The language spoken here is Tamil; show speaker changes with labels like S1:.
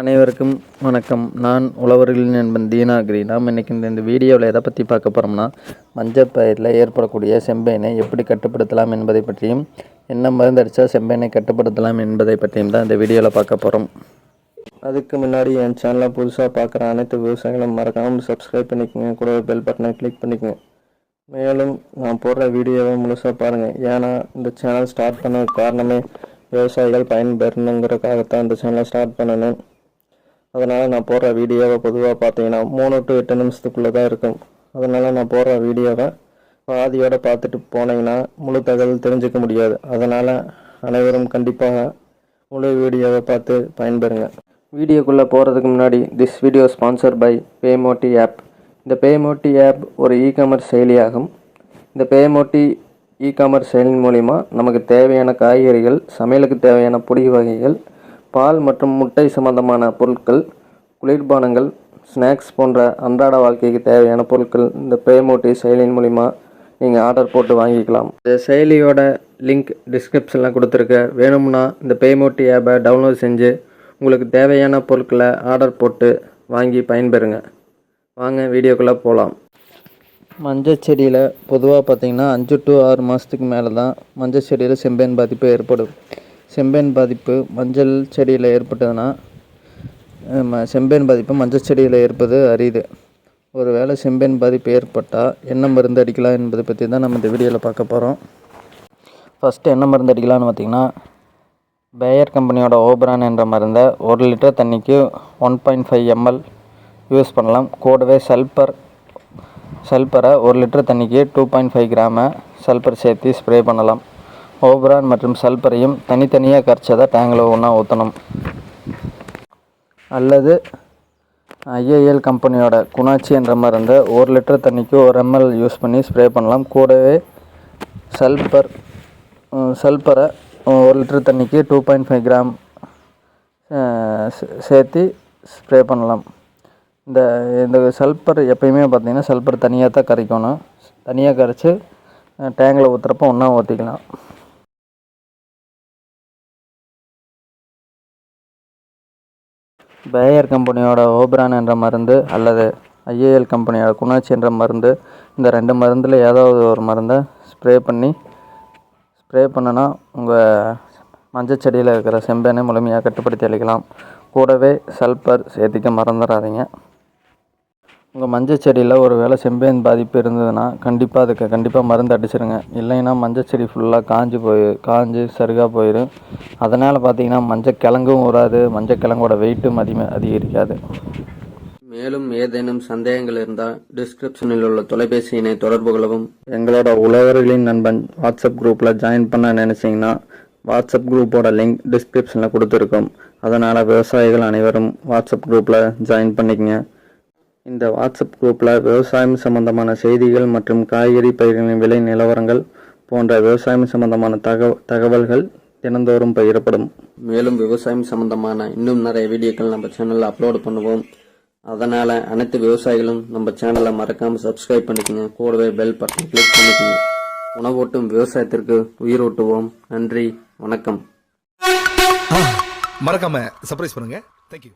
S1: அனைவருக்கும் வணக்கம். நான் உழவர்களின் நண்பன் தீனாகிரி நாம் இன்றைக்கி இந்த இந்த வீடியோவில் எதை பற்றி பார்க்க போகிறோம்னா மஞ்சள் பயிரில் ஏற்படக்கூடிய செம்பேனை எப்படி கட்டுப்படுத்தலாம் என்பதை பற்றியும் என்ன மருந்து அடித்தா கட்டுப்படுத்தலாம் என்பதை பற்றியும் தான் இந்த வீடியோவில் பார்க்க போகிறோம் அதுக்கு முன்னாடி என் சேனலை புதுசாக பார்க்குற அனைத்து விவசாயிகளும் மறக்காமல் சப்ஸ்கிரைப் பண்ணிக்கோங்க. கூட பெல் பட்டனை கிளிக் பண்ணிக்கோங்க. மேலும் நான் போடுற வீடியோவை முழுசாக பாருங்கள் ஏன்னா இந்த சேனல் ஸ்டார்ட் பண்ண காரணமே விவசாயிகள் பயன்பெறணுங்கிறதுக்காகத்தான் இந்த சேனலை ஸ்டார்ட் பண்ணணும். அதனால் நான் போடுற வீடியோவை பொதுவாக பார்த்தீங்கன்னா மூணு டு எட்டு நிமிஷத்துக்குள்ளே தான் இருக்கும். அதனால் நான் போடுற வீடியோவை பாதியோடு பார்த்துட்டு போனீங்கன்னா முழு தகவல் தெரிஞ்சுக்க முடியாது. அதனால் அனைவரும் கண்டிப்பாக முழு வீடியோவை பார்த்து பயன்பெறுங்க. வீடியோக்குள்ளே போகிறதுக்கு முன்னாடி திஸ் வீடியோ ஸ்பான்சர் பை பேமோட்டி ஆப் இந்த பேமோட்டி ஆப் ஒரு இ காமர்ஸ் செயலியாகும். இந்த பேமோட்டி இ காமர்ஸ் செயலின் மூலிமா நமக்கு தேவையான காய்கறிகள் சமையலுக்கு தேவையான பொடி வகைகள் பால் மற்றும் முட்டை சம்பந்தமான பொருட்கள் குளிர்பானங்கள் ஸ்நாக்ஸ் போன்ற அன்றாட வாழ்க்கைக்கு தேவையான பொருட்கள் இந்த பேமோட்டி செயலியின் மூலிமா நீங்கள் ஆர்டர் போட்டு வாங்கிக்கலாம். இந்த செயலியோட லிங்க் டிஸ்கிரிப்ஷனில் கொடுத்துருக்க. வேணும்னா இந்த பேமோட்டி ஆப்பை டவுன்லோட் செஞ்சு உங்களுக்கு தேவையான பொருட்களை ஆர்டர் போட்டு வாங்கி பயன்பெறுங்க. வாங்க வீடியோக்குள்ளே போகலாம் மஞ்சள் செடியில் பொதுவாக பார்த்திங்கன்னா அஞ்சு டு ஆறு மாதத்துக்கு மேலே தான் மஞ்சள் செடியில் செம்பேன் பாதிப்பு ஏற்படும். செம்பேன் பாதிப்பு மஞ்சள் செடியில் ஏற்பட்டதுன்னா செம்பேன் பாதிப்பு மஞ்சள் செடியில் ஏற்பது அரிது. ஒரு வேளை செம்பேன் பாதிப்பு ஏற்பட்டால் என்ன மருந்து அடிக்கலாம் என்பதை பற்றி தான் நம்ம இந்த வீடியோவில் பார்க்க போகிறோம் ஃபஸ்ட்டு என்ன மருந்து அடிக்கலாம்னு பார்த்தீங்கன்னா பேயர் கம்பெனியோட ஓபரான் என்ற மருந்தை ஒரு லிட்டர் தண்ணிக்கு one point five ML use பண்ணலாம். கூடவே சல்பர் சல்பரை ஒரு லிட்டர் தண்ணிக்கு two point five gram sulphur சேர்த்து ஸ்ப்ரே பண்ணலாம். ஓபரான் மற்றும் சல்பரையும் தனித்தனியாக கரைச்சதாக டேங்கில் ஒன்றா ஊற்றணும் அல்லது ஐஏஎல் கம்பெனியோட குணாச்சி என்ற மருந்தை ஒரு லிட்டர் தண்ணிக்கு ஒரு எம்எல் யூஸ் பண்ணி ஸ்ப்ரே பண்ணலாம். கூடவே சல்பர் சல்பரை ஒரு லிட்டர் தண்ணிக்கு டூ பாயிண்ட் ஃபைவ் கிராம் சேர்த்து ஸ்ப்ரே பண்ணலாம். இந்த இந்த சல்பர் எப்பயுமே பார்த்தீங்கன்னா சல்பர் தனியாக தான் கரைக்கணும். தனியாக கரைச்சி டேங்கில் ஊற்றுறப்ப ஒன்றா ஊற்றிக்கலாம் பேயர் கம்பெனியோட ஓப்ரான் என்ற மருந்து அல்லது ஐஏஎல் கம்பெனியோட குணாச்சி என்ற மருந்து இந்த ரெண்டு மருந்தில் ஏதாவது ஒரு மருந்தை ஸ்ப்ரே பண்ணி ஸ்ப்ரே பண்ணனா உங்கள் மஞ்சள் செடியில் இருக்கிற செம்பேனை முழுமையாக கட்டுப்படுத்தி அளிக்கலாம் கூடவே சல்பர் சேர்த்திக்க மறந்துடாதீங்க உங்கள் மஞ்சள் செடியில் ஒரு வேளை செம்பேன் பாதிப்பு இருந்ததுன்னா கண்டிப்பாக அதுக்கு கண்டிப்பாக மருந்து அடிச்சிருங்க. இல்லைன்னா மஞ்சள் செடி ஃபுல்லாக காஞ்சு போய் காஞ்சு சருகாக போயிடும் அதனால் பார்த்தீங்கன்னா மஞ்சள் கிழங்கும் வராது மஞ்சள் கிழங்கோட வெயிட்டும் அதிக அதிகரிக்காது. மேலும் ஏதேனும் சந்தேகங்கள் இருந்தால் டிஸ்கிரிப்ஷனில் உள்ள தொலைபேசி எண்ணை தொடர்பு கொள்ளவும். எங்களோட உழவர்களின் நண்பன் வாட்ஸ்அப் குரூப்பில் ஜாயின் பண்ண நினச்சிங்கன்னா வாட்ஸ்அப் குரூப்போட லிங்க் டிஸ்கிரிப்ஷனில் கொடுத்துருக்கோம். அதனால் விவசாயிகள் அனைவரும் வாட்ஸ்அப் குரூப்பில் ஜாயின் பண்ணிக்கங்க. இந்த வாட்ஸ்அப் குரூப்பில் விவசாயம் சம்பந்தமான செய்திகள் மற்றும் காய்கறி பயிர்களின் விலை நிலவரங்கள் போன்ற விவசாயம் சம்பந்தமான தகவ தகவல்கள் தினந்தோறும் பகிரப்படும். மேலும் விவசாயம் சம்பந்தமான இன்னும் நிறைய வீடியோக்கள் நம்ம சேனலில் அப்லோட் பண்ணுவோம். அதனால் அனைத்து விவசாயிகளும் நம்ம சேனலை மறக்காமல் சப்ஸ்கிரைப் பண்ணிக்கோங்க. கூடவே பெல் பட்டன் கிளிக் பண்ணிக்கோங்க. உணவூட்டும் விவசாயத்திற்கு உயிரூட்டுவோம். நன்றி. வணக்கம்.
S2: மறக்காம சர்ப்ரைஸ் பண்ணுங்க. தேங்க்யூ